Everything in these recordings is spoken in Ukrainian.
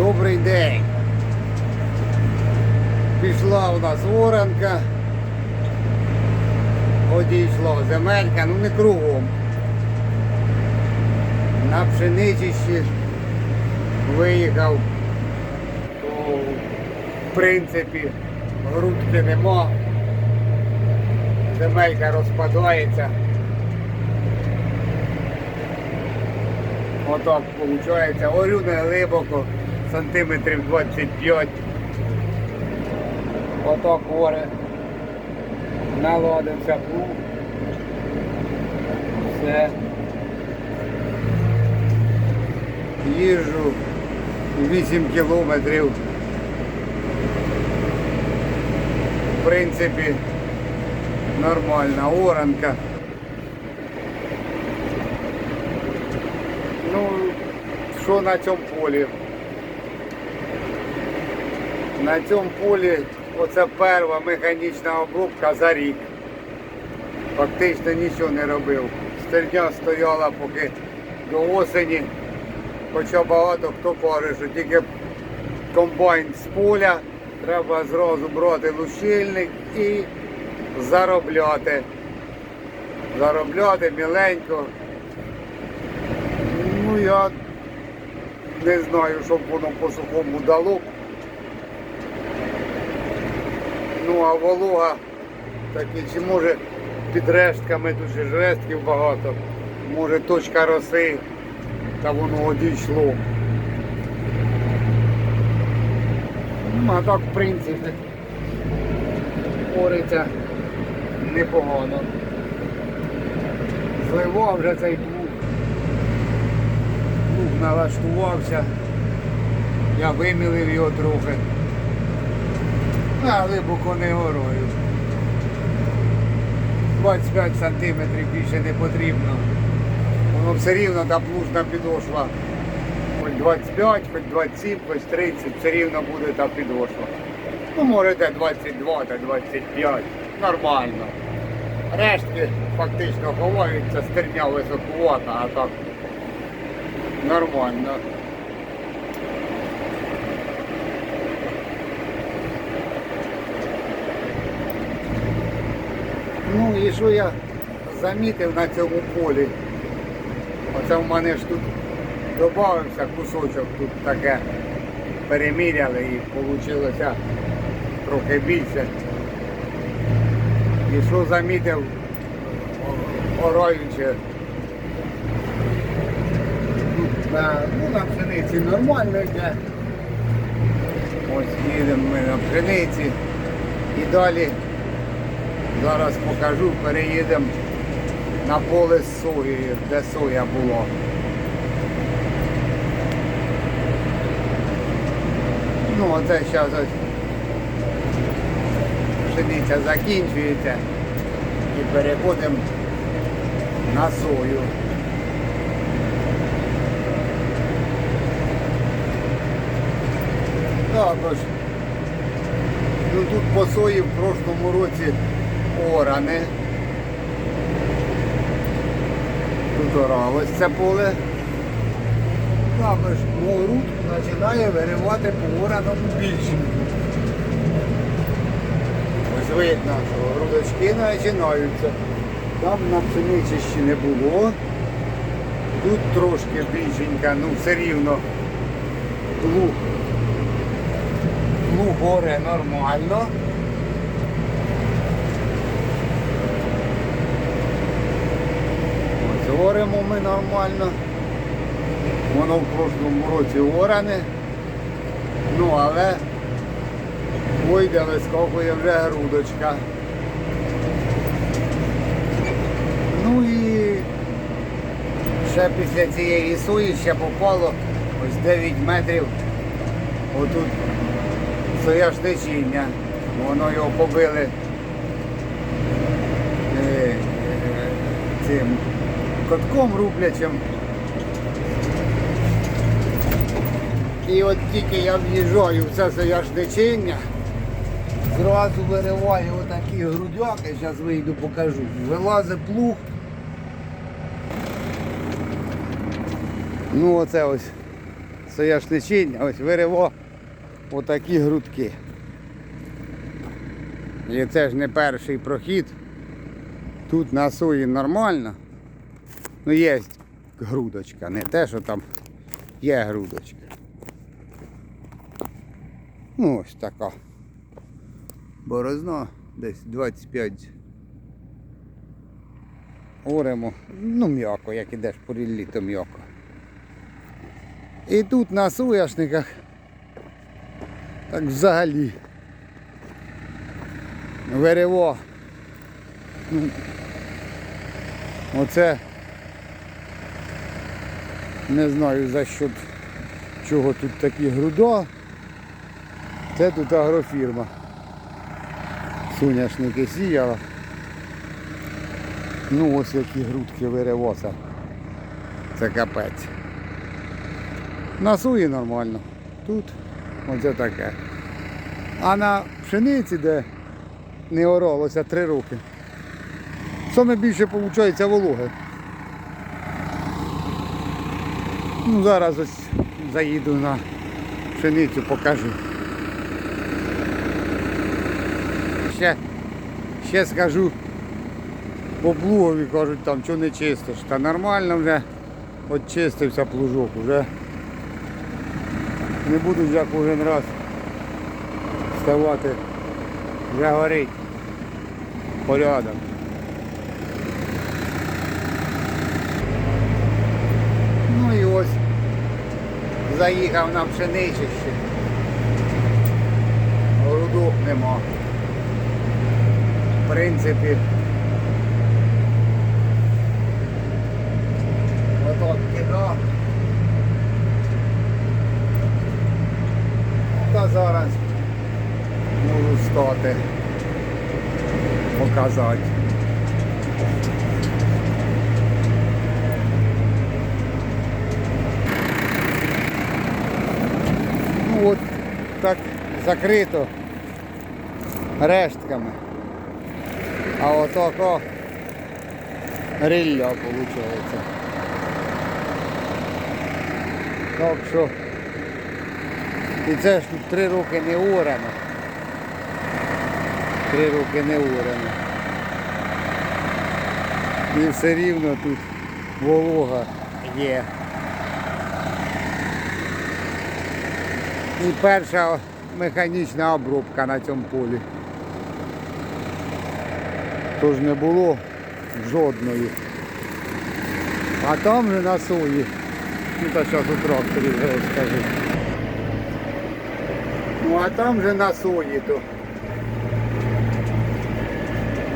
Добрий день. Пішла у нас оранка. Одійшла земелька, ну не кругом. На пшеничищі виїхав, то в принципі грудки нема. Земелька розпадається. Отак виходить. Орю не глибоко, сантиметрів 25. Отак горе. Наладився плуг. Все. Їжджу 8 кілометрів. В принципі, нормальна оранка. Ну, що на цьому полі? На цьому полі оце перша механічна обробка за рік. Фактично нічого не робив. Стерня стояла поки до осені. Хоча багато хто каже, що тільки комбайн з поля, треба зразу брати лущильник і заробляти. Заробляти міленько. Ну я не знаю, що б воно по сухому дало. б. Ну а волога такі, чи може під рештками дуже ж багато. Може точка роси, та воно одійшло. Ну, а так в принципі ориться непогано. Зливав вже цей плуг. Плуг налаштувався. Я вимілив його трохи. А глибоко не горою. 25 сантиметрів більше не потрібно. Воно все рівно та плужна підошва. Хоч 25, хоч 27, хоч 30, все рівно буде та підошва. Ну, можете 22 та 25. Нормально. Рештки фактично ховаються, стерня високувата, а так нормально. Ну і що я замітив на цьому полі? Оце в мене ж тут додався кусочок, тут таке переміряли і вийшло трохи більше. І що замітив, тут на, ну, на пшениці нормально йде. Ось їдемо ми на пшениці і далі Зараз покажу, переїдемо на поле з соєю, де соя була. Ну, оце зараз пшениця закінчується і переходимо на сою. Також Ну тут по сої в прошлому році оране. Тут оралось це поле. Також горут починає виривати по ораному більшеньку. Ось видно, що грудочки починаються. Там на пшениці не було. Тут трошки більшенька, ну все рівно плуг Ну, горе нормально. Ось оремо ми нормально. Воно в прошлому році оране. Ну, але вийде вискокує вже грудочка. Ну і ще після цієї сої ще попало ось 9 метрів отут сояшничіння. Воно його побили е, е, цим котком рублячим. І от тільки я в'їжджаю в це сояшничіння, зразу вириваю отакі грудяки, зараз вийду покажу. Вилазить плуг. Ну оце ось сояшничіння, ось вириво отакі грудки. І це ж не перший прохід. Тут на сої нормально. Ну є грудочка, не те, що там є грудочка. Ну ось така. Борозно десь 25 оремо. Ну м'яко, як ідеш по ріллі, то м'яко. І тут на сояшниках так взагалі вириво. Ну, оце не знаю за що чого тут такі груда. Це тут агрофірма. Соняшники сіяла. Ну ось які грудки виривося. Це капець. На суї нормально. Тут оце таке. А на пшениці, де не оролося три роки. Саме більше виходить вологи. Ну зараз ось заїду на пшеницю, покажу. Ще, ще скажу по плугові кажуть, там що не чистиш. Та нормально вже очистився плужок, вже не буду як кожен раз вставати, вже горить порядок. Ну і ось заїхав на пшеничище. Грудок нема. В принципі. Отак кидав. Та зараз можу стати, показати. Ну от так закрито рештками. А отако рилля виходить. Так що і це ж три роки не орано. Три роки не орано. І все рівно тут волога є. І перша механічна обробка на цьому полі. Тож не було жодної. А там же на сої. Ну та зараз у тракторі вже розкажу. Ну а там же на сої то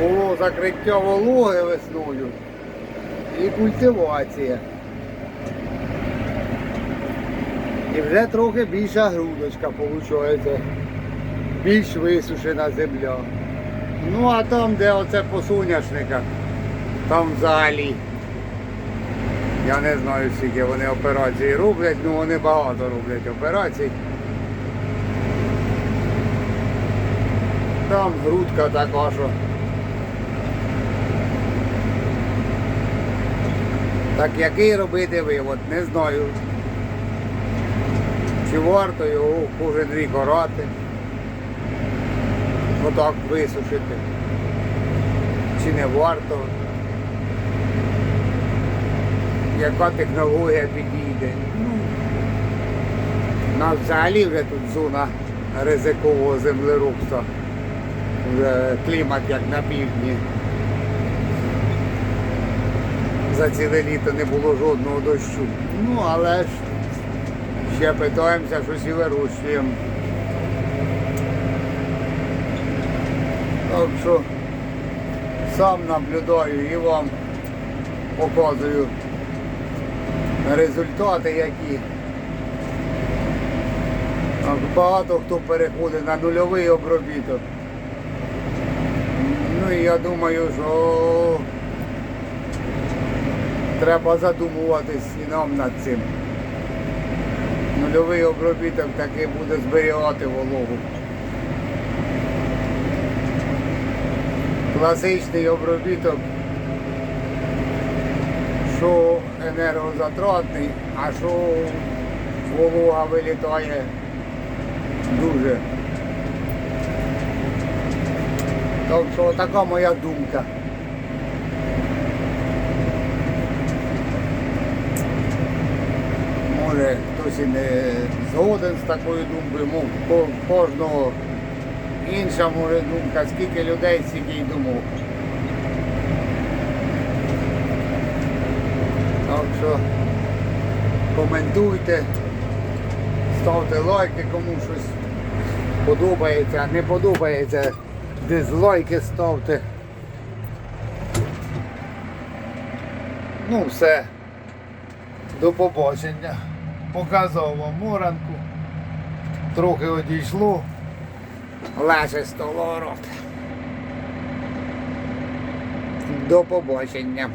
було закриття вологи весною і культивація. І вже трохи більша грудочка виходить. Більш висушена земля. Ну а там, де оце по соняшниках, там взагалі. Я не знаю, скільки вони операції роблять, ну вони багато роблять операцій. Там грудка така, що. Так який робити вивод, не знаю. Чи варто його кожен рік орати, отак висушити, чи не варто, яка технологія підійде. Ну, у нас взагалі вже тут зона ризикового землеробства, клімат як на півдні. За ціле літо не було жодного дощу. Ну, але ж ще питаємося, щось і вирощуємо. Так що сам наблюдаю і вам показую результати які. Так, Багато хто переходить на нульовий обробіток. Ну і я думаю, що треба задумуватись і нам над цим. Нульовий обробіток таки буде зберігати вологу. Класичний обробіток, що енергозатратний, а що волога вилітає. Дуже. Що така моя думка. Може хтось і не згоден з такою думкою, мов ко- кожного інша може думка, скільки людей, стільки й думок. Так що коментуйте, ставте лайки, кому щось подобається, не подобається, дизлайки ставте. Ну все. До побачення. Показав вам моранку. Трохи одійшло. Леше столорот. До побачення.